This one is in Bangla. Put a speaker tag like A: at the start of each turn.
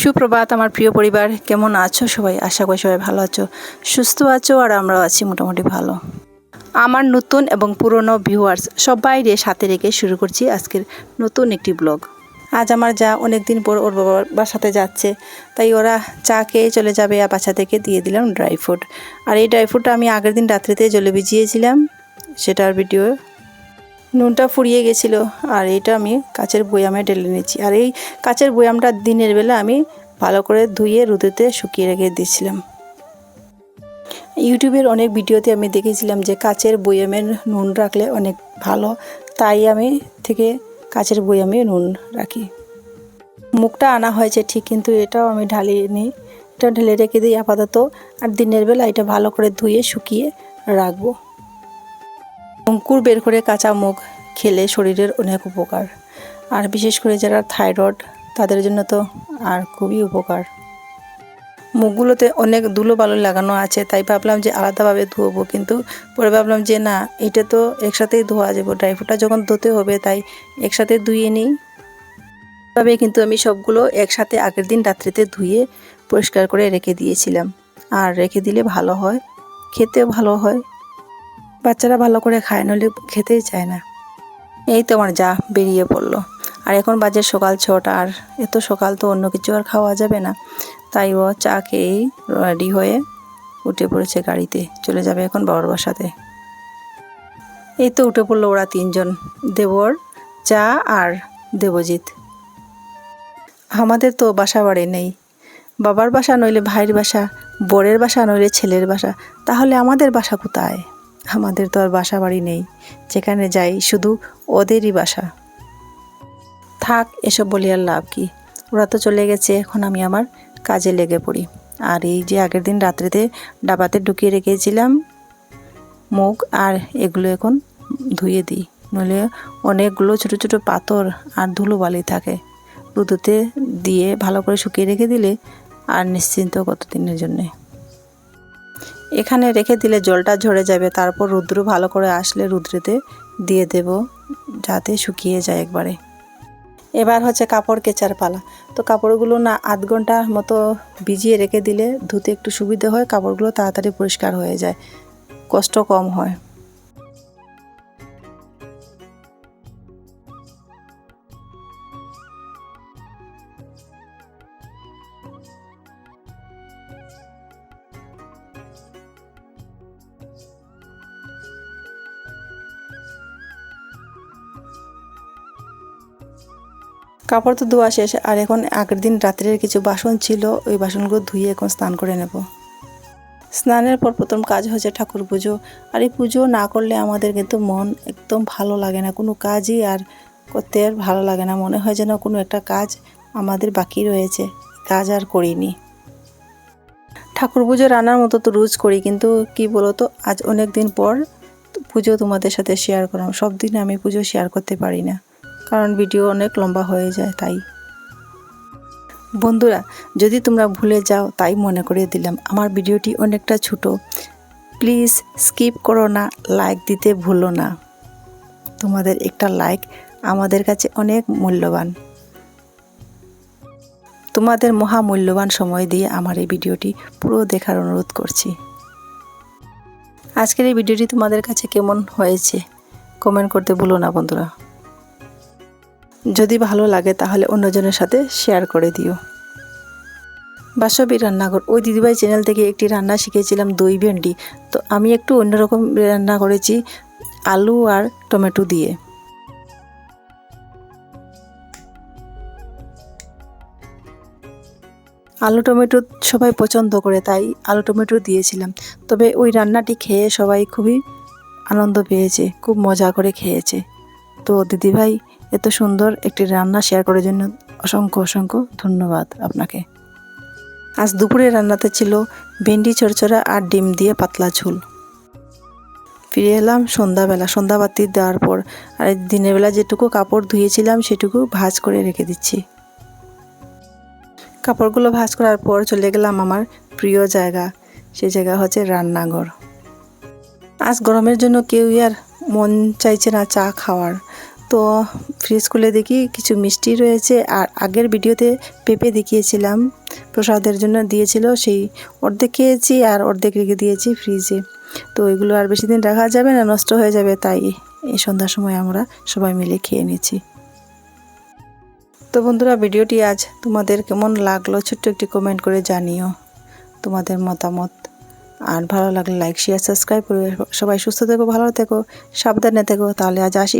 A: সুপ্রভাত আমার প্রিয় পরিবার, কেমন আছো সবাই? আশা করি সবাই ভালো আছো, সুস্থ আছো আর আমরাও আছি মোটামুটি ভালো। আমার নতুন এবং পুরনো ভিউয়ার্স সবাইরে সাথে রেখে শুরু করছি আজকের নতুন একটি ব্লগ আজ আমার যা অনেক দিন পর ওর বাবার বাসাতে যাচ্ছে, তাই ওরা চা খেয়ে চলে যাবে আর থেকে দিয়ে দিলাম ড্রাই ফ্রুট আর এই ড্রাই ফ্রুটটা আমি আগের দিন রাত্রিতে জলে ভিজিয়েছিলাম, সেটার ভিডিও নুনটা ফুরিয়ে গেছিল, আর এটা আমি কাচের বয়ামে ঢেলে নিয়েছি। আর এই কাচের বয়ামটা দিনের বেলা আমি ভালো করে ধুয়ে রোদেতে শুকিয়ে রেখে দিয়েছিলাম। ইউটিউবের অনেক ভিডিওতে আমি দেখেছিলাম যে কাচের বয়ামের নুন রাখলে অনেক ভালো, তাই আমি থেকে কাচের বয়ামে নুন রাখি। মুখটা আনা হয়েছে ঠিক, কিন্তু এটাও আমি ঢালিয়ে নিই এটা ঢেলে রেখে দিই আপাতত, আর দিনের বেলা এটা ভালো করে ধুয়ে শুকিয়ে রাখব। অঙ্কুর বের করে কাঁচা মুখ খেলে শরীরের অনেক উপকার। আর বিশেষ করে যারা থাইরয়েড, তাদের জন্য তো আর খুবই উপকার। মুখগুলোতে অনেক ধুলো বালু লাগানো আছে, তাই ভাবলাম যে আলাদাভাবে ধুবো, কিন্তু পরে ভাবলাম যে না, এটা তো একসাথেই ধোয়া যাবে। ড্রাই ফ্রুটটা যখন ধুতে হবে, তাই একসাথে ধুয়ে নিই। তবে কিন্তু আমি সবগুলো একসাথে আগের দিন রাত্রিতে ধুয়ে পরিষ্কার করে রেখে দিয়েছিলাম। আর রেখে দিলে ভালো হয়, খেতেও ভালো হয়। বাচ্চারা ভালো করে খায়, নইলে খেতেই চায় না। এই তো আমার যা বেরিয়ে পড়ল। আর এখন বাজে সকাল ছটা, আর এত সকাল তো অন্য কিছু আর খাওয়া যাবে না। তাই ও চা খেয়েই রেডি হয়ে উঠে পড়েছে গাড়িতে, চলে যাবে এখন বাবার বাসাতে। এই তো উঠে পড়ল ওরা তিনজন, দেবর, চা আর দেবজিৎ। আমাদের তো বাসা বাড়ি নেই। বাবার বাসা নইলে ভাইয়ের বাসা, বরের বাসা নইলে ছেলের বাসা, তাহলে আমাদের বাসা কোথায়? আমাদের তো আর বাসা বাড়ি নেই। যেখানে যাই শুধু ওদেরই বাসা। থাক, এসব বলি আর লাভ কি। ওরা তো চলে গেছে, এখন আমি আমার কাজে লেগে পড়ি। আর এই যে আগের দিন রাত্রিতে ডাবাতে ঢুকিয়ে রেখেছিলাম মুখ আর এগুলো এখন ধুয়ে দিই। নইলে অনেকগুলো ছোটো ছোটো পাথর আর ধুলো বালি থাকে। রুদুতে দিয়ে ভালো করে শুকিয়ে রেখে দিলে আর নিশ্চিন্ত কতদিনের জন্যে। এখানে রেখে দিলে জলটা ঝরে যাবে, তারপর রুদ্র ভালো করে আসলে রুদ্রেতে দিয়ে দেব, যাতে শুকিয়ে যায় একবারে। এবার হচ্ছে কাপড় কেচার পালা। তো কাপড়গুলো না আধ ঘণ্টার মতো ভিজিয়ে রেখে দিলে ধুতে একটু সুবিধে হয়, কাপড়গুলো তাড়াতাড়ি পরিষ্কার হয়ে যায়, কষ্ট কম হয়। কাপড় তো ধোয়া শেষ, আর এখন আগের দিন রাত্রের কিছু বাসন ছিল, ওই বাসনগুলো ধুয়ে এখন স্নান করে নেব। স্নানের পর প্রথম কাজ হচ্ছে ঠাকুর পুজো, আর এই পুজো না করলে আমাদের কিন্তু মন একদম ভালো লাগে না, কোনো কাজই আর করতে আর ভালো লাগে না, মনে হয় যেন কোনো একটা কাজ আমাদের বাকি রয়েছে, কাজ আর করিনি। ঠাকুর পুজো রান্নার মতো তো রোজ করি, কিন্তু কি বলো তো আজ অনেক দিন পর পুজো তোমাদের সাথে শেয়ার করলাম, সব দিন আমি পুজো শেয়ার করতে পারি না। কারণ ভিডিও অনেক লম্বা হয়ে যায়, তাই। বন্ধুরা, যদি তোমরা ভুলে যাও, তাই মনে করে দিলাম, আমার ভিডিওটি অনেকটা ছোট। প্লিজ স্কিপ করো না, লাইক দিতে ভুলো না। তোমাদের একটা লাইক আমাদের কাছে অনেক মূল্যবান। তোমাদের মহামূল্যবান সময় দিয়ে আমার এই ভিডিওটি পুরো দেখার অনুরোধ করছি। আজকের এই ভিডিওটি তোমাদের কাছে কেমন হয়েছে কমেন্ট করতে ভুলো না, বন্ধুরা। যদি ভালো লাগে তাহলে অন্যজনের সাথে শেয়ার করে দিও। বাসবী রান্নাঘর, ওই দিদিভাই চ্যানেল থেকে একটি রান্না শিখেছিলাম, দই ভেন্ডি। তো আমি একটু অন্যরকম রান্না করেছি, আলু আর টমেটো দিয়ে। আলু টমেটো সবাই পছন্দ করে, তাই আলু টমেটো দিয়েছিলাম। তবে ওই রান্নাটি খেয়ে সবাই খুবই আনন্দ পেয়েছে, খুব মজা করে খেয়েছে। তো দিদিভাই এত সুন্দর একটি রান্না শেয়ার করার জন্য অসংখ্য অসংখ্য ধন্যবাদ আপনাকে। আজ দুপুরে রান্নাতে ছিল ভেন্ডি, চড়চড়া আর ডিম দিয়ে পাতলা ঝোল। ফিরে এলাম সন্ধ্যাবেলা। সন্ধ্যাবাতি দেওয়ার পর আর দিনের বেলা যেটুকু কাপড় ধুয়েছিলাম, সেটুকু ভাজ করে রেখে দিচ্ছি। কাপড়গুলো ভাজ করার পর চলে গেলাম আমার প্রিয় জায়গা। সেই জায়গা হচ্ছে রান্নাঘর। আজ গরমের জন্য কেউই আর মন চাইছে না চা খাওয়ার। তো ফ্রিজ খুলে দেখি কিছু মিষ্টি রয়েছে আর আগের ভিডিওতে পেঁপে দেখিয়েছিলাম। প্রসাদের জন্য দিয়েছিল সেই অর্ধেক খেয়েছি আর অর্ধেক রেখে দিয়েছি ফ্রিজে। তো এগুলো আর বেশি দিন রাখা যাবে না, নষ্ট হয়ে যাবে, তাই এই সন্ধ্যার সময় আমরা সবাই মিলে খেয়ে নিয়েছি তো বন্ধুরা, ভিডিওটি আজ তোমাদের কেমন লাগল ছোট্ট একটি কমেন্ট করে জানিও তোমাদের মতামত। আর ভালো লাগলে লাইক শেয়ার সাবস্ক্রাইব করে সবাই সুস্থ থেকো, ভালো থেকো, সাবধানে থেকো, তাহলে আজ আসি